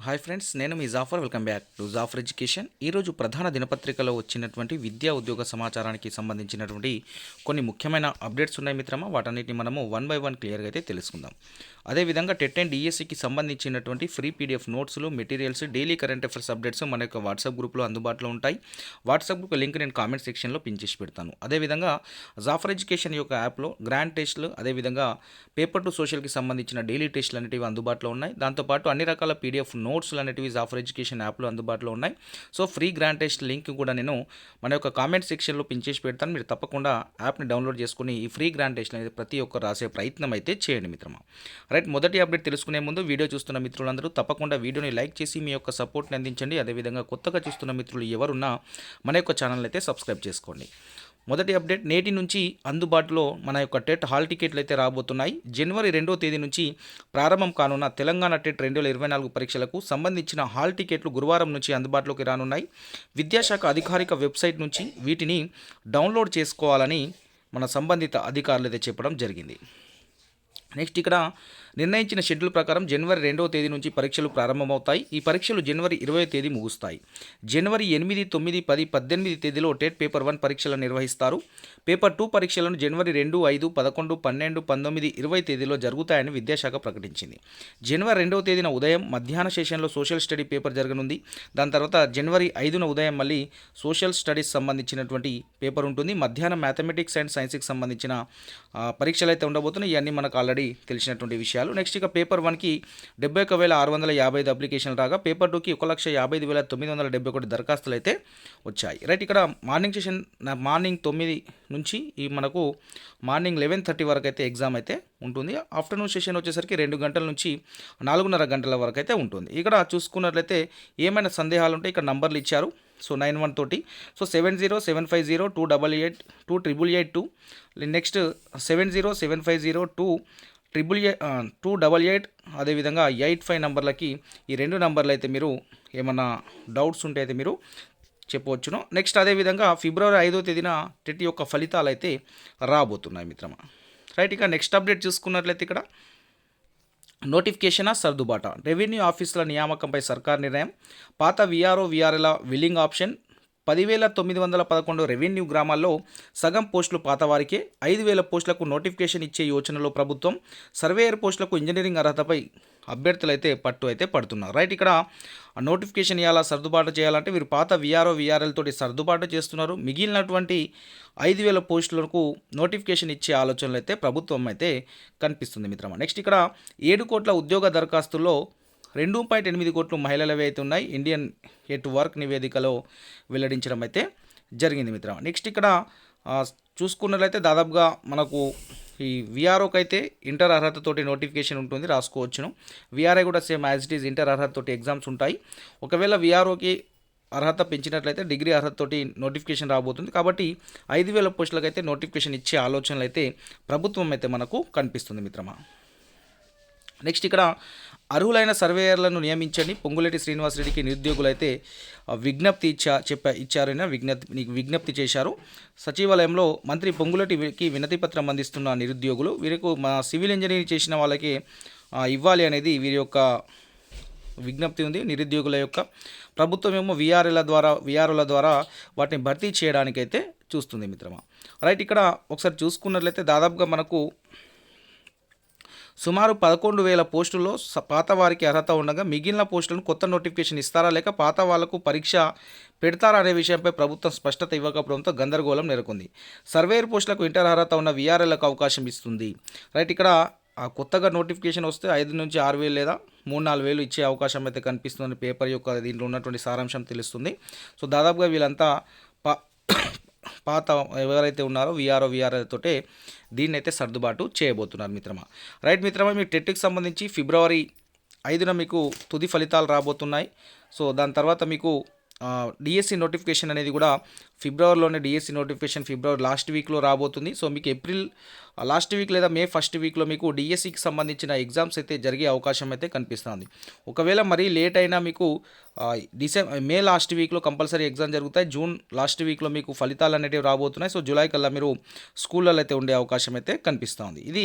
Hi friends నేను మీ Zafar. Welcome back to Zafar education. ఈరోజు ప్రధాన దినపత్రికలో వచ్చినటువంటి విద్యా ఉద్యోగ సమాచారానికి సంబంధించినటువంటి కొన్ని ముఖ్యమైన అప్డేట్స్ ఉన్నాయి మిత్రమా. వాటన్నిటిని మనము వన్ బై వన్ క్లియర్గా అయితే తెలుసుకుందాం. అదేవిధంగా టెట్ అండ్ డిఎస్సికి సంబంధించినటువంటి ఫ్రీ పీడిఎఫ్ నోట్స్లు materials daily current affairs updates మన యొక్క వాట్సాప్ గ్రూప్లో అందుబాటులో ఉంటాయి. వాట్సాప్ గ్రూప్ లింక్ నేను కామెంట్ సెక్షన్లో పిన్ చేసి పెడతాను. అదేవిధంగా జాఫర్ ఎడ్యుకేషన్ యొక్క యాప్లో గ్రాండ్ టెస్ట్లు అదేవిధంగా పేపర్ టు సోషల్కి సంబంధించిన డైలీ టెస్ట్లు అనేటివి అందుబాటులో ఉన్నాయి. దాంతోపాటు అన్ని రకాల పీడిఎఫ్ నోట్స్లు అనేటివి జాఫర్ ఎడ్యుకేషన్ యాప్లో అందుబాటులో ఉన్నాయి. So free grand test link కూడా నేను మన యొక్క కామెంట్ సెక్షన్లో పిన్ చేసి పెడతాను. మీరు తప్పకుండా యాప్ని డౌన్లోడ్ చేసుకుని ఈ ఫ్రీ గ్రాండ్ టెస్ట్ అనేది ప్రతి ఒక్కరు రాసే ప్రయత్నం అయితే చేయండి మిత్రమా. రైట్ మొదటి అప్డేట్ తెలుసుకునే ముందు వీడియో చూస్తున్న మిత్రులందరూ తప్పకుండా వీడియోని లైక్ చేసి మీ యొక్క సపోర్ట్ని అందించండి. అదేవిధంగా కొత్తగా చూస్తున్న మిత్రులు ఎవరున్నా మన యొక్క ఛానల్ అయితే సబ్స్క్రైబ్ చేసుకోండి. మొదటి అప్డేట్ నేటి నుంచి అందుబాటులో మన యొక్క టెట్ హాల్ టికెట్లు అయితే రాబోతున్నాయి. జనవరి రెండో తేదీ నుంచి ప్రారంభం కానున్న తెలంగాణ టెట్ రెండు వేల ఇరవై నాలుగు పరీక్షలకు సంబంధించిన హాల్ టికెట్లు గురువారం నుంచి అందుబాటులోకి రానున్నాయి. విద్యాశాఖ అధికారిక వెబ్సైట్ నుంచి వీటిని డౌన్లోడ్ చేసుకోవాలని మన సంబంధిత అధికారులు అయితే చెప్పడం జరిగింది. నెక్స్ట్ ఇక్కడ నిర్ణయించిన షెడ్యూల్ ప్రకారం జనవరి రెండవ తేదీ నుంచి పరీక్షలు ప్రారంభమవుతాయి. ఈ పరీక్షలు జనవరి ఇరవై తేదీ ముగుస్తాయి. జనవరి ఎనిమిది తొమ్మిది పది పద్దెనిమిది తేదీలో టెట్ పేపర్ వన్ పరీక్షలను నిర్వహిస్తారు. పేపర్ టూ పరీక్షలను జనవరి రెండు ఐదు పదకొండు పన్నెండు పంతొమ్మిది ఇరవై తేదీలో జరుగుతాయని విద్యాశాఖ ప్రకటించింది. జనవరి రెండవ తేదీన ఉదయం మధ్యాహ్న సెషన్లో సోషల్ స్టడీ పేపర్ జరగనుంది. దాని తర్వాత జనవరి ఐదున ఉదయం మళ్ళీ సోషల్ స్టడీస్ సంబంధించినటువంటి పేపర్ ఉంటుంది. మధ్యాహ్నం మ్యాథమెటిక్స్ అండ్ సైన్స్కి సంబంధించిన పరీక్షలు అయితే ఉండబోతున్నాయి. ఇవన్నీ మనకు ఆల్రెడీ తెలిసినటువంటి విషయాలు. నెక్స్ట్ ఇక పేపర్ వన్కి డెబ్బై ఒక వేల ఆరు వందల యాభై ఐదు అప్లికేషన్లు రాగా పేపర్ టూకి ఒక లక్ష యాభై ఐదు వేల తొమ్మిది వందల డెబ్బై ఒకటి దరఖాస్తులు అయితే వచ్చాయి. రైట్ ఇక్కడ మార్నింగ్ సెషన్ మార్నింగ్ తొమ్మిది నుంచి ఈ మనకు మార్నింగ్ లెవెన్ థర్టీ వరకు అయితే ఎగ్జామ్ అయితే ఉంటుంది. ఆఫ్టర్నూన్ సెషన్ వచ్చేసరికి రెండు గంటల నుంచి నాలుగున్నర గంటల వరకు అయితే ఉంటుంది. ఇక్కడ చూసుకున్నట్లయితే ఏమైనా సందేహాలు ఉంటే ఇక్కడ నంబర్లు ఇచ్చారు. సో నైన్ వన్ తోటి. So seven zero seven five zero two double eight two triple eight two. Next seven zero seven five zero two triple eight two double eight అదేవిధంగా ఎయిట్ ఫైవ్ నంబర్లకి ఈ రెండు నంబర్లు అయితే మీరు ఏమన్నా డౌట్స్ ఉంటే అయితే మీరు చెప్పవచ్చును. నెక్స్ట్ అదేవిధంగా ఫిబ్రవరి ఐదో తేదీన టెట్ యొక్క ఫలితాలు అయితే రాబోతున్నాయి మిత్రమా. రైట్ ఇక నెక్స్ట్ అప్డేట్ చూసుకున్నట్లయితే ఇక్కడ నోటిఫికేషనా సర్దుబాట. రెవెన్యూ ఆఫీసుల నియామకంపై సర్కార్ నిర్ణయం. పాత విఆర్ఓ విఆర్ఎల విల్లింగ్ ఆప్షన్ పదివేల తొమ్మిది వందల పదకొండు రెవెన్యూ గ్రామాల్లో సగం పోస్టులు పాతవారికే ఐదు వేల పోస్టులకు నోటిఫికేషన్ ఇచ్చే యోచనలో ప్రభుత్వం సర్వేయర్ పోస్టులకు ఇంజనీరింగ్ అర్హతపై అభ్యర్థులు అయితే పట్టు అయితే పడుతున్నారు. రైట్ ఇక్కడ ఆ నోటిఫికేషన్ ఇవ్వాలా సర్దుబాటు చేయాలంటే వీరు పాత విఆర్ఓ విఆర్ఎల్ తోటి సర్దుబాటు చేస్తున్నారు. మిగిలినటువంటి ఐదు వేల పోస్టులకు నోటిఫికేషన్ ఇచ్చే ఆలోచనలు అయితే ప్రభుత్వం అయితే కనిపిస్తుంది మిత్రమా. నెక్స్ట్ ఇక్కడ ఏడు కోట్ల ఉద్యోగ దరఖాస్తుల్లో రెండు పాయింట్ ఎనిమిది కోట్లు మహిళలవే అయితే ఉన్నాయి ఇండియన్ ఎట్ వర్క్ నివేదికలో వెల్లడించడం అయితే జరిగింది మిత్రమా. నెక్స్ట్ ఇక్కడ చూసుకున్నట్లయితే దాదాపుగా మనకు ఈ విఆర్ఓకి అయితే ఇంటర్ అర్హతతోటి నోటిఫికేషన్ ఉంటుంది రాసుకోవచ్చును. విఆర్ఐ కూడా same as it is inter అర్హతతోటి exams ఉంటాయి. ఒకవేళ విఆర్ఓకి అర్హత పెంచినట్లయితే డిగ్రీ అర్హతతోటి నోటిఫికేషన్ రాబోతుంది. కాబట్టి ఐదు వేల పోస్టులకు అయితే నోటిఫికేషన్ ఇచ్చే ఆలోచనలు అయితే ప్రభుత్వం అయితే మనకు కనిపిస్తుంది మిత్రమా. నెక్స్ట్ ఇక్కడ అర్హులైన సర్వేయర్లను నియమించండి. పొంగులేటి శ్రీనివాసరెడ్డికి నిరుద్యోగులు అయితే విజ్ఞప్తి ఇచ్చా చెప్ప ఇచ్చారని విజ్ఞప్తి నీకు విజ్ఞప్తి చేశారు. సచివాలయంలో మంత్రి పొంగులేటికి వినతి పత్రం అందిస్తున్న నిరుద్యోగులు వీరికి మా సివిల్ ఇంజనీరింగ్ చేసిన వాళ్ళకి ఇవ్వాలి అనేది వీరి యొక్క విజ్ఞప్తి ఉంది. నిరుద్యోగుల యొక్క ప్రభుత్వం ఏమో విఆర్ఎల ద్వారా విఆర్ఓల ద్వారా వాటిని భర్తీ చేయడానికైతే చూస్తుంది మిత్రమా. రైట్ ఇక్కడ ఒకసారి చూసుకున్నట్లయితే దాదాపుగా మనకు సుమారు పదకొండు వేల పోస్టుల్లో పాత వారికి అర్హత ఉండగా మిగిలిన పోస్టులను కొత్త నోటిఫికేషన్ ఇస్తారా లేక పాత వాళ్ళకు పరీక్ష పెడతారా అనే విషయంపై ప్రభుత్వం స్పష్టత ఇవ్వకపోవడంతో గందరగోళం నెలకొంది. సర్వేయర్ పోస్టులకు ఇంటర్ అర్హత ఉన్న విఆర్ఎల్కు అవకాశం ఇస్తుంది. రైట్ ఇక్కడ ఆ కొత్తగా నోటిఫికేషన్ వస్తే ఐదు నుంచి ఆరు వేలు లేదా మూడు నాలుగు వేలు ఇచ్చే అవకాశం అయితే కనిపిస్తుంది పేపర్ యొక్క దీంట్లో ఉన్నటువంటి సారాంశం తెలుస్తుంది. సో దాదాపుగా వీళ్ళంతా పాత ఎవరైతే ఉన్నారో విఆర్ఓ విఆర్ఓ తోటే దీన్ని అయితే సర్దుబాటు చేయబోతున్నారు మిత్రమా. రైట్ మిత్రమా మీ టెట్కి సంబంధించి ఫిబ్రవరి ఐదున మీకు తుది ఫలితాలు రాబోతున్నాయి. సో దాని తర్వాత మీకు డిఎస్సి నోటిఫికేషన్ అనేది కూడా ఫిబ్రవరిలోనే డిఎస్సి నోటిఫికేషన్ ఫిబ్రవరి లాస్ట్ వీక్లో రాబోతుంది. సో మీకు ఏప్రిల్ లాస్ట్ వీక్ లేదా మే ఫస్ట్ వీక్లో మీకు డిఎస్సికి సంబంధించిన ఎగ్జామ్స్ అయితే జరిగే అవకాశం అయితే కనిపిస్తుంది. ఒకవేళ మరీ లేట్ అయినా మీకు డిసెంబర్ మే లాస్ట్ వీక్లో కంపల్సరీ ఎగ్జామ్ జరుగుతాయి. జూన్ లాస్ట్ వీక్లో మీకు ఫలితాలు అనేటివి రాబోతున్నాయి. సో జూలై కల్లా మీరు స్కూళ్ళలో అయితే ఉండే అవకాశం అయితే కనిపిస్తుంది. ఇది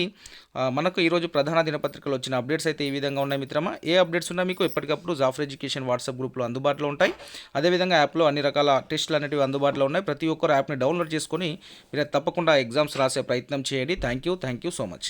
మనకు ఈరోజు ప్రధాన దినపత్రికలు వచ్చిన అప్డేట్స్ అయితే ఈ విధంగా ఉన్నాయి మిత్రమా. ఏ అప్డేట్స్ ఉన్నా మీకు ఎప్పటికప్పుడు జాఫర్ ఎడ్యుకేషన్ వాట్సాప్ గ్రూప్లో అందుబాటులో ఉంటాయి. అదేవిధంగా యాప్లో అన్ని రకాల టెస్టులు అనేటివి అందుబాటులో ఉన్నాయి. ప్రతి ఒక్కరు యాప్ని డౌన్లోడ్ చేసుకొని మీరు తప్పకుండా ఎగ్జామ్స్ రాసే ప్రయత్నం చేయండి. Thank you. Thank you so much.